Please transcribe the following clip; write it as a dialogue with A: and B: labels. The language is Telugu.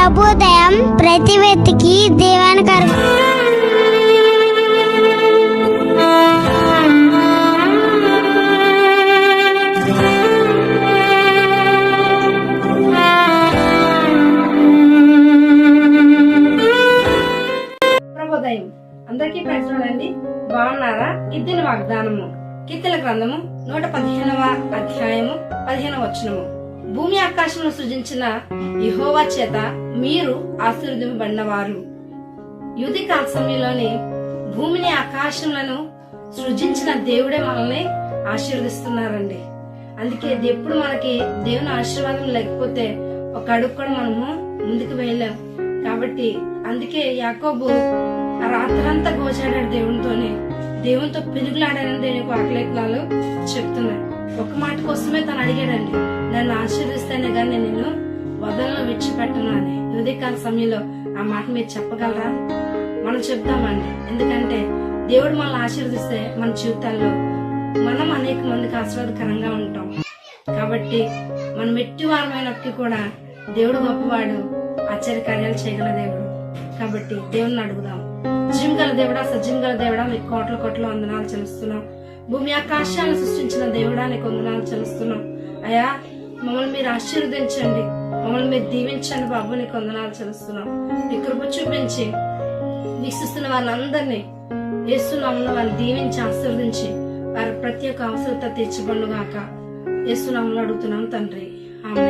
A: ప్రతి వ్యక్తికి దేవానికి అర్ప
B: ప్రభోదయం అందరికీ ప్రశ్నలండి బాగున్నారా? ఇద్దిన వాగ్దానము. కీర్తన గ్రంథము నూట పదిహేనవ అధ్యాయము పదిహేనవ వచనము. భూమి ఆకాశమును సృజించిన యెహోవా చేత మీరు ఆశీర్వదింపబడినవారు. యుది కాల సమయంలోని భూమిని ఆకాశములను సృజించిన దేవుడే మనల్ని ఆశీర్వదిస్తున్నారండి. అందుకే ఎప్పుడు మనకి దేవుని ఆశీర్వాదం లేకపోతే ఒక అడుగు కూడా మనము ముందుకు వెళ్ళాం కాబట్టి అందుకే యాకోబు రాత్రంతా గోచాడాడు దేవునితోనే. దేవునితో పిలుగులాడానని దేవుని వాక్లేఖనాలు చెప్తున్నాయి. ఒక మాట కోసమే తను అడిగాడండి. నన్ను ఆశీర్దిస్తేనే కానీ నేను వదలను విడిచిపెట్టను అని. ఉదయకాల సమయంలో ఆ మాట మీరు చెప్పగలరా? మనం చెప్తామండి. ఎందుకంటే దేవుడు మనల్ని ఆశీర్వదిస్తే మన జీవితాల్లో మనం అనేక మందికి ఆశీర్వాదకరంగా ఉంటాం. కాబట్టి మనం ఎట్టి వారమైనప్పటికీ కూడా దేవుడు గొప్పవాడు ఆశ్చర్య కార్యాలు చేయగల దేవుడు. కాబట్టి దేవుణ్ణి అడుగుదాం. జీవం గల దేవుడా సజీవం గల దేవుడా మీకు కోట్ల కోట్ల వందనాలు చెల్లిస్తున్నాం. భూమి ఆకాశాలను సృష్టించిన దేవుడా నీకు వందనాలు చెల్లిస్తున్నాం. అయ్యా మమ్మల్ని మీరు ఆశీర్వదించండి. మమ్మల్ని మీరు దీవించండి బాబు నీకు వందనాలు చెల్లిస్తున్నాం. నీ కృప చూపించి వీక్షిస్తున్న వారిని యేసునామంలో వారిని దీవించి ఆశీర్వదించి వారి ప్రతి ఒక్క అవసరత తీర్చబడుగాక యేసునామంలో అడుగుతున్నాం తండ్రి. ఆమె